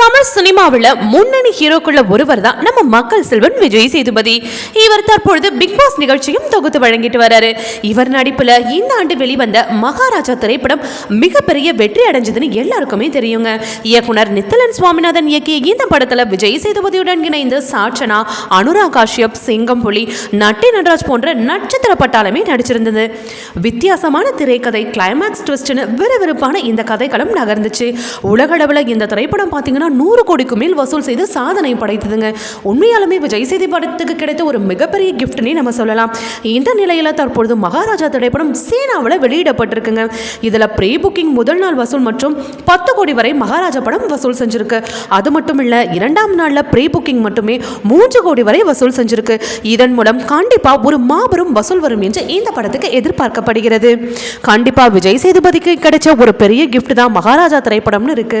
தமிழ் சினிமாவில் முன்னணி ஹீரோக்குள்ள ஒருவர் தான் நம்ம மக்கள் செல்வன் விஜய் சேதுபதி. இவர் தற்பொழுது பிக் பாஸ் நிகழ்ச்சியும் தொகுத்து வழங்கிட்டு வராரு. இவர் நடிப்புல இந்த ஆண்டு வெளிவந்த மகாராஜா திரைப்படம் மிகப்பெரிய வெற்றி அடைஞ்சதுன்னு எல்லாருக்குமே தெரியுங்க. இயக்குனர் நித்தலன் சுவாமிநாதன் இயக்கிய இந்த படத்துல விஜய் சேதுபதியுடன் இணைந்து சாட்சனா அனுராக் காஷ்யப் சிங்கம்புலி நட்டி நடராஜ் போன்ற நட்சத்திர பட்டாளமே நடிச்சிருந்தது. வித்தியாசமான திரைக்கதை கிளைமேக்ஸ் ட்விஸ்ட்னு விறுவிறுப்பான இந்த கதைக்களம் நகர்ந்துச்சு. உலகளவில் இந்த திரைப்படம் பார்த்தீங்கன்னா நூறு கோடிக்கு மேல் வசூல் செய்து சாதனை படைத்ததுங்க. உண்மையாலுமே விஜய் சேதி படத்துக்கு கிடைத்த ஒரு மிகப்பெரிய கிஃப்ட்னே நம்ம சொல்லலாம். இந்த நிலையில் தற்பொழுது மகாராஜா திரைப்படம் சீனாவில் வெளியிடப்பட்டிருக்குங்க. இதில் ப்ரீ புக்கிங் முதல் நாள் வசூல் மற்றும் பத்து கோடி வரை மகாராஜா படம் வசூல் செஞ்சிருக்கு. அது மட்டும் இல்லை இரண்டாம் நாளில் ப்ரீ புக்கிங் மட்டுமே மூன்று கோடி வரை வசூல் செஞ்சிருக்கு. இதன் மூலம் கண்டிப்பாக ஒரு மாபெரும் வசூல் வரும் என்று இந்த படத்துக்கு எதிர்பார்க்கப்படுகிறது. கண்டிப்பா விஜய் சேதுபதிக்கு கிடைச்ச ஒரு பெரிய கிஃப்ட் தான் மகாராஜா திரைப்படம்னு இருக்கு.